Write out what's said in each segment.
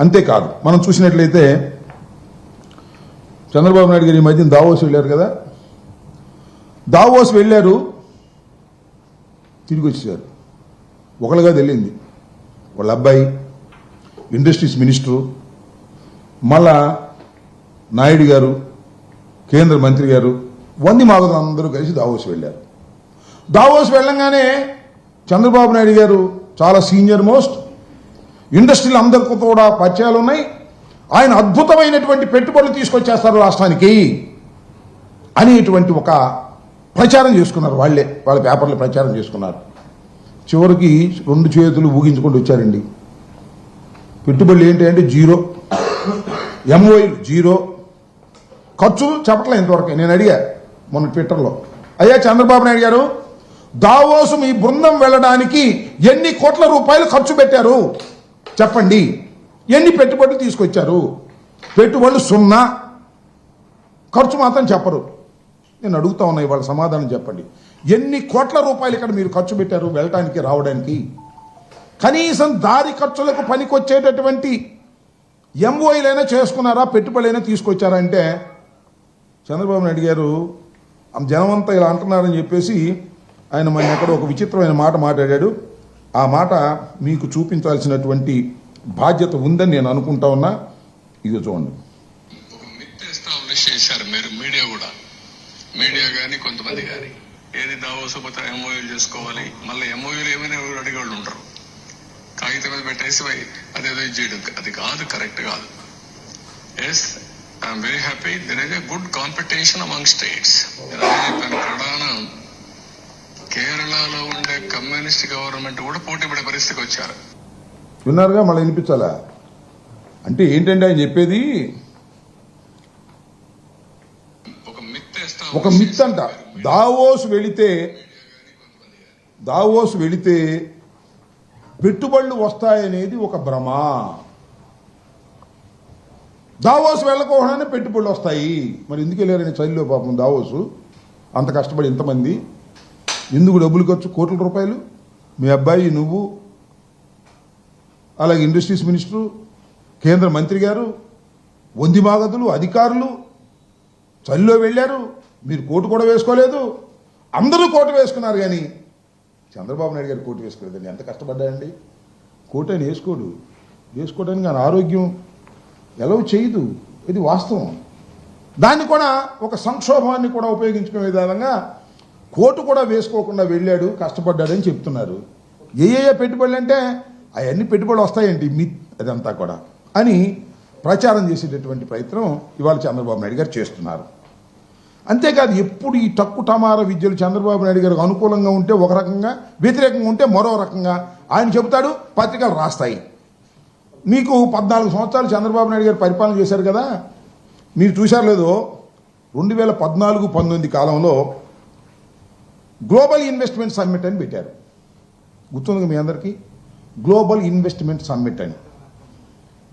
అంతేకాదు మనం చూసినట్లయితే చంద్రబాబు నాయుడు గారు ఈ మధ్యన దావోస్ వెళ్ళారు కదా? దావోస్ వెళ్ళారు తిరిగి వచ్చేసారు. ఒకళ్ళుగా తెలియంది వాళ్ళ అబ్బాయి ఇండస్ట్రీస్ మినిస్టరు మళ్ళా నాయుడు గారు కేంద్ర మంత్రి గారు వంది మాగతం అందరూ కలిసి దావోస్ వెళ్ళారు. దావోస్ వెళ్ళంగానే చంద్రబాబు నాయుడు గారు చాలా సీనియర్ మోస్ట్ ఇండస్ట్రీలు అందరికీ కూడా పరిచయాలు ఉన్నాయి. ఆయన అద్భుతమైనటువంటి పెట్టుబడులు తీసుకొచ్చేస్తారు రాష్ట్రానికి అనేటువంటి ఒక ప్రచారం చేసుకున్నారు వాళ్ళే. వాళ్ళ పేపర్లు ప్రచారం చేసుకున్నారు. చివరికి రెండు చేతులు ఊగించుకుంటూ వచ్చారండి. పెట్టుబడులు ఏంటి అంటే జీరో. ఎంఓఐలు జీరో. ఖర్చు చెప్పట్లే ఇంతవరకు. నేను అడిగా మొన్న ట్విట్టర్లో. అయ్యా చంద్రబాబు నాయుడు గారు దావోసు మీ బృందం వెళ్ళడానికి ఎన్ని కోట్ల రూపాయలు ఖర్చు పెట్టారు? చెప్పండి. ఎన్ని పెట్టుబడులు తీసుకొచ్చారు? పెట్టుబడులు సున్నా. ఖర్చు మాత్రం చెప్పరు. నేను అడుగుతా ఉన్నా ఇవాళ సమాధానం చెప్పండి. ఎన్ని కోట్ల రూపాయలు ఇక్కడ మీరు ఖర్చు పెట్టారు వెళ్ళటానికి రావడానికి? కనీసం దారి ఖర్చులకు పనికొచ్చేటటువంటి ఎంఓఈలైనా చేసుకున్నారా? పెట్టుబడులైనా తీసుకొచ్చారా అంటే చంద్రబాబు నాయుడు గారు జనమంతా ఇలా అంటున్నారని చెప్పేసి ఆయన మన ఎక్కడ ఒక విచిత్రమైన మాట మాట్లాడాడు. ఆ మాట మీకు చూపించాల్సినటువంటి బాధ్యత ఉందని నేను అనుకుంటా ఉన్నా. ఇది చూడండి. ఒక చేశారు మీరు మీడియా కూడా. మీడియా కానీ కొంతమంది కానీ ఏది దావోసపోతే ఎంఓయూలు చేసుకోవాలి. మళ్ళీ ఎంఓయూలు ఏమైనా ఎవరు అడిగేవాళ్ళు ఉంటారు కాగితం మీద పెట్టేసి అది అదేదో ఇది చేయడం అది కాదు కరెక్ట్ కాదు. Yes I'm very happy there is a good competition among states అదే చెప్పాను ప్రధాన. కమ్యూనిస్ట్ గవర్నమెంట్ కూడా పోటీ పడే పరిస్థితికి వచ్చారు. విన్నారుగా మళ్ళీ వినిపించాలా? అంటే ఏంటంటే ఆయన చెప్పేది? ఒక మిత్ అంట. దావోస్ వెళితే దావోస్ వెళితే పెట్టుబడులు వస్తాయనేది ఒక భ్రమ. దావోస్ వెళ్ళకోకుండానే పెట్టుబడులు వస్తాయి. మరి ఎందుకు వెళ్ళారని చలిలో పాపం దావోసు? అంత కష్టపడి ఇంతమంది? ఎందుకు డబ్బులు ఖర్చు? కోట్ల రూపాయలు? మీ అబ్బాయి నువ్వు అలాగే ఇండస్ట్రీస్ మినిస్టరు కేంద్ర మంత్రి గారు వందిమాగతులు అధికారులు చలిలో వెళ్ళారు మీరు కోటు కూడా వేసుకోలేదు అందరూ కోటు వేసుకున్నారు కానీ చంద్రబాబు నాయుడు గారు కోటు వేసుకోలేదండి. ఎంత కష్టపడ్డాయండి కోటు ఆయన వేసుకోడు. వేసుకోవడానికి ఆయన ఆరోగ్యం ఎలా చేయదు. ఇది వాస్తవం. దాన్ని కూడా ఒక సంక్షోభాన్ని కూడా ఉపయోగించుకునే విధంగా కోటు కూడా వేసుకోకుండా వెళ్ళాడు కష్టపడ్డాడని చెప్తున్నారు. ఏ ఏ పెట్టుబడులు అంటే అవన్నీ పెట్టుబడులు వస్తాయండి మీ అదంతా కూడా అని ప్రచారం చేసేటటువంటి ప్రయత్నం ఇవాళ చంద్రబాబు నాయుడు గారు చేస్తున్నారు. అంతేకాదు ఎప్పుడు ఈ తక్కు టమార విద్యలు చంద్రబాబు నాయుడు గారికి అనుకూలంగా ఉంటే ఒక రకంగా వ్యతిరేకంగా ఉంటే మరో రకంగా ఆయన చెబుతాడు పత్రికలు రాస్తాయి. మీకు పద్నాలుగు సంవత్సరాలు చంద్రబాబు నాయుడు గారు పరిపాలన చేశారు కదా? మీరు చూశారు లేదో? రెండు వేల పద్నాలుగు పంతొమ్మిది కాలంలో గ్లోబల్ ఇన్వెస్ట్మెంట్ సమ్మిట్ అని పెట్టారు. గుర్తుంది మీ అందరికీ? గ్లోబల్ ఇన్వెస్ట్మెంట్ సమ్మిట్ అని.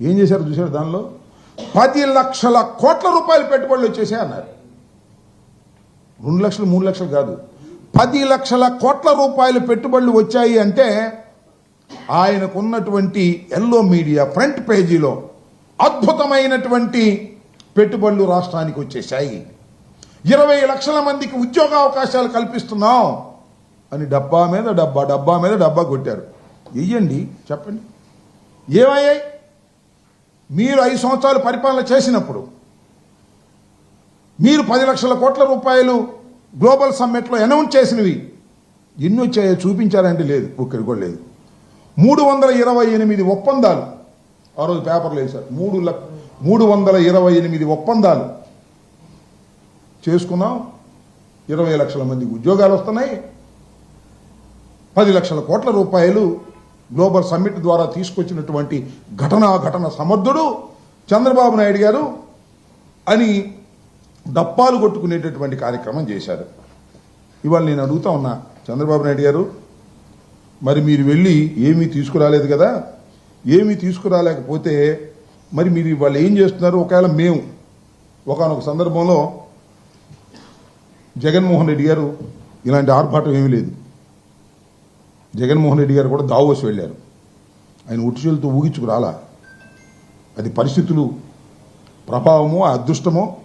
ఏం చేశారు చూశారు దానిలో? పది లక్షల కోట్ల రూపాయలు పెట్టుబడులు వచ్చేసాయి అన్నారు. రెండు లక్షలు మూడు లక్షలు కాదు. పది లక్షల కోట్ల రూపాయలు పెట్టుబడులు వచ్చాయి అంటే ఆయనకున్నటువంటి ఎల్లో మీడియా ఫ్రంట్ పేజీలో అద్భుతమైనటువంటి పెట్టుబడులు రాష్ట్రానికి వచ్చేసాయి ఇరవై లక్షల మందికి ఉద్యోగ అవకాశాలు కల్పిస్తున్నాం అని డబ్బా మీద డబ్బా డబ్బా మీద డబ్బా కొట్టారు. వెయ్యండి చెప్పండి. ఏమయ్యాయి? మీరు ఐదు సంవత్సరాలు పరిపాలన చేసినప్పుడు మీరు పది లక్షల కోట్ల రూపాయలు గ్లోబల్ సమ్మిట్లో అనౌన్స్ చేసినవి. ఎన్ని వచ్చాయో చూపించారంటే లేదు ఒక్కరి కూడా లేదు. మూడు వందల ఇరవై ఎనిమిది ఒప్పందాలు. ఆ రోజు పేపర్లు వేశారు. మూడు లక్ష మూడు వందల ఇరవై ఎనిమిది ఒప్పందాలు. చేసుకున్నాం. ఇరవై లక్షల మందికి ఉద్యోగాలు వస్తున్నాయి. పది లక్షల కోట్ల రూపాయలు గ్లోబల్ సమ్మిట్ ద్వారా తీసుకొచ్చినటువంటి ఘటనా ఘటన సమర్థుడు చంద్రబాబు నాయుడు గారు అని డప్పాలు కొట్టుకునేటటువంటి కార్యక్రమం చేశారు. ఇవాళ నేను అడుగుతా ఉన్నా చంద్రబాబు నాయుడు గారు మరి మీరు వెళ్ళి ఏమీ తీసుకురాలేదు కదా? ఏమీ తీసుకురాలేకపోతే మరి మీరు ఇవాళ ఏం చేస్తున్నారు? ఒకవేళ మేము ఒకనొక సందర్భంలో జగన్మోహన్ రెడ్డి గారు ఇలాంటి ఆర్భాటం ఏమీ లేదు. జగన్మోహన్ రెడ్డి గారు కూడా దావోస్ వెళ్ళారు. ఆయన ఉట్టుచూలతో ఊగించుకు రాలా. అది పరిస్థితులు ప్రభావమో అదృష్టమో.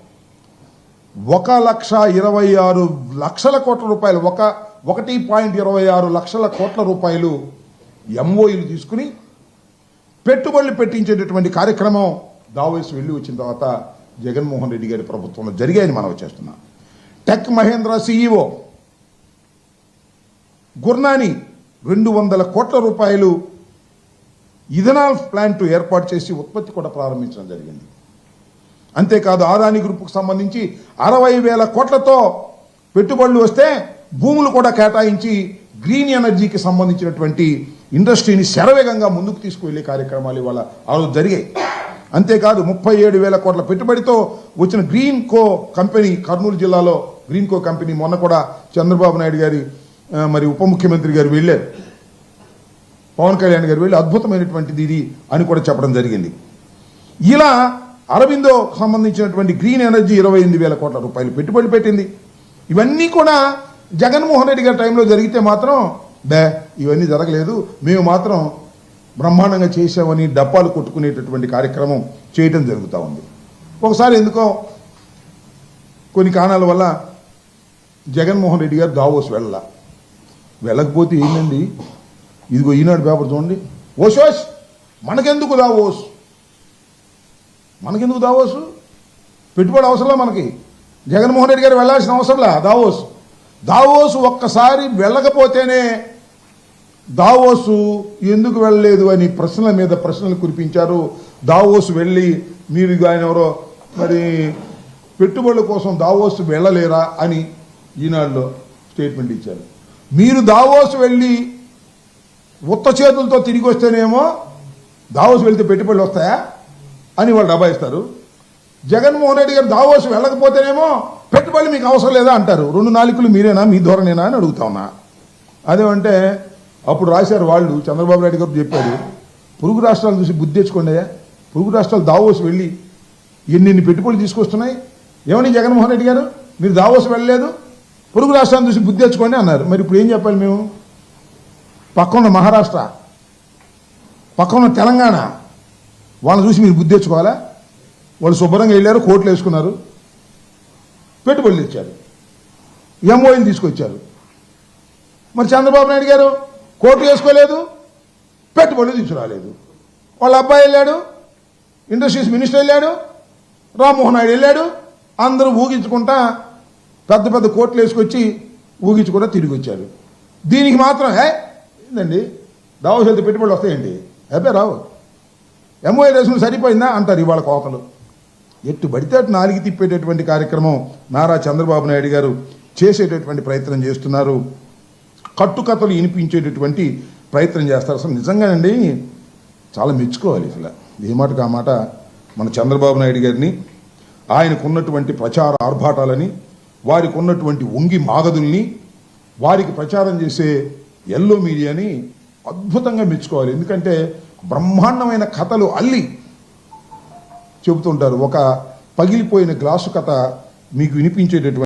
ఒక లక్ష ఇరవై ఆరు లక్షల కోట్ల రూపాయలు ఒక ఒకటి పాయింట్ ఇరవై ఆరు లక్షల కోట్ల రూపాయలు ఎంఓయులు తీసుకుని పెట్టుబడులు పెట్టించేటటువంటి కార్యక్రమం దావేసి వెళ్ళి వచ్చిన తర్వాత జగన్మోహన్ రెడ్డి గారి ప్రభుత్వంలో జరిగాయని మనం చేస్తున్నాం. Tech Mahindra CEO. గుర్నాని రెండు వందల కోట్ల రూపాయలు ఇథనాల్ ప్లాంట్ ఏర్పాటు చేసి ఉత్పత్తి కూడా ప్రారంభించడం జరిగింది. అంతేకాదు ఆదాని గ్రూప్కు సంబంధించి అరవై వేల కోట్లతో పెట్టుబడులు వస్తే భూములు కూడా కేటాయించి గ్రీన్ ఎనర్జీకి సంబంధించినటువంటి ఇండస్ట్రీని శరవేగంగా ముందుకు తీసుకువెళ్ళే కార్యక్రమాలు ఇవాళ ఆ రోజు జరిగాయి. అంతేకాదు ముప్పై ఏడు వేల కోట్ల పెట్టుబడితో వచ్చిన గ్రీన్ కో కంపెనీ కర్నూలు జిల్లాలో గ్రీన్ కో కంపెనీ మొన్న కూడా చంద్రబాబు నాయుడు గారి మరి ఉప ముఖ్యమంత్రి గారు వెళ్ళారు. పవన్ కళ్యాణ్ గారు వెళ్ళి అద్భుతమైనటువంటిది ఇది అని కూడా చెప్పడం జరిగింది. ఇలా అరవిందో సంబంధించినటువంటి గ్రీన్ ఎనర్జీ ఇరవై ఎనిమిది వేల కోట్ల రూపాయలు పెట్టుబడి పెట్టింది. ఇవన్నీ కూడా జగన్మోహన్ రెడ్డి గారి టైంలో జరిగితే మాత్రం బే ఇవన్నీ జరగలేదు. మేము మాత్రం బ్రహ్మాండంగా చేసామని డప్పాలు కొట్టుకునేటటువంటి కార్యక్రమం చేయటం జరుగుతూ ఉంది. ఒకసారి ఎందుకో కొన్ని కారణాల వల్ల జగన్మోహన్ రెడ్డి గారు దావోస్ వెళ్ళ. వెళ్ళకపోతే ఏంటండి ఇదిగో ఈనాడు పేపర్ చూడండి. ఓషోష్ మనకెందుకు దావోస్? మనకెందుకు దావోసు? పెట్టుబడి అవసరంలా మనకి? జగన్మోహన్ రెడ్డి గారు వెళ్ళాల్సిన అవసరంలా దావోస్! దావోస్ ఒక్కసారి వెళ్ళకపోతేనే దావోసు ఎందుకు వెళ్ళలేదు అని ప్రశ్నల మీద ప్రశ్నలు కురిపించారు. దావోసు వెళ్ళి మీరు ఆయన ఎవరో మరి పెట్టుబడుల కోసం దావోసు వెళ్ళలేరా? అని ఈనాడులో స్టేట్మెంట్ ఇచ్చారు. మీరు దావోస్ వెళ్ళి ఉత్త చేతులతో తిరిగి వస్తేనేమో దావోస్ వెళ్తే పెట్టుబడులు వస్తాయా అని వాళ్ళు డబాయిస్తారు జగన్మోహన్ రెడ్డి గారు దావోస్ వెళ్ళకపోతేనేమో పెట్టుబడులు మీకు అవసరం లేదా అంటారు. రెండు నాలుగులు మీరేనా మీ ధోరణేనా అని అడుగుతా ఉన్నా. అదేమంటే అప్పుడు రాశారు వాళ్ళు చంద్రబాబు నాయుడు గారు చెప్పారు పొరుగు రాష్ట్రాలు చూసి బుద్ధి తెచ్చుకోండి పొరుగు రాష్ట్రాలు దావోస్ వెళ్ళి ఎన్ని పెట్టుబడులు తీసుకొస్తున్నాయి? ఏమని జగన్మోహన్ రెడ్డి గారు? మీరు దావోస్ వెళ్ళలేదు? పొరుగు రాష్ట్రాలను చూసి బుద్ధి తెచ్చుకోండి అన్నారు. మరి ఇప్పుడు ఏం చెప్పాలి మేము? పక్కన మహారాష్ట్ర పక్కన తెలంగాణ వాళ్ళని చూసి మీరు బుద్ధి తెచ్చుకోవాలా? వాళ్ళు శుభ్రంగా వెళ్ళారు కోట్లు వేసుకున్నారు. పెట్టుబడులు ఇచ్చారు ఎంఓఎల్ తీసుకొచ్చారు. మరి చంద్రబాబు నాయుడు గారు కోట్లు వేసుకోలేదు పెట్టుబడులు తీసుకురాలేదు. వాళ్ళ అబ్బాయి వెళ్ళాడు ఇండస్ట్రీస్ మినిస్టర్ వెళ్ళాడు రామ్మోహన్ నాయుడు వెళ్ళాడు అందరూ ఊగించుకుంటా పెద్ద పెద్ద కోట్లు వేసుకొచ్చి ఊగించుకుంటా తిరిగి వచ్చారు. దీనికి మాత్రం హే ఏందండి? దావోస్ వెళ్తే పెట్టుబడులు వస్తాయండి. అబ్బే రావు. ఎంఓఏ రేసులు సరిపోయిందా? అంటారు ఇవాళ కోతలు. ఎట్టు పడితే అటు నాలుగు తిప్పేటటువంటి కార్యక్రమం నారా చంద్రబాబు నాయుడు గారు చేసేటటువంటి ప్రయత్నం చేస్తున్నారు. కట్టుకథలు వినిపించేటటువంటి ప్రయత్నం చేస్తారు. అసలు నిజంగానండి చాలా మెచ్చుకోవాలి అసలు. ఏ మాటకు ఆ మాట? మన చంద్రబాబు నాయుడు గారిని ఆయనకున్నటువంటి ప్రచార ఆర్భాటాలని వారికి ఉన్నటువంటి ఉంగి మాగదుల్ని వారికి ప్రచారం చేసే ఎల్లో మీడియాని అద్భుతంగా మెచ్చుకోవాలి. ఎందుకంటే బ్రహ్మాండమైన కథలు అల్లి చెబుతుంటారు. ఒక పగిలిపోయిన గ్లాసు కథ మీకు వినిపించేటటువంటి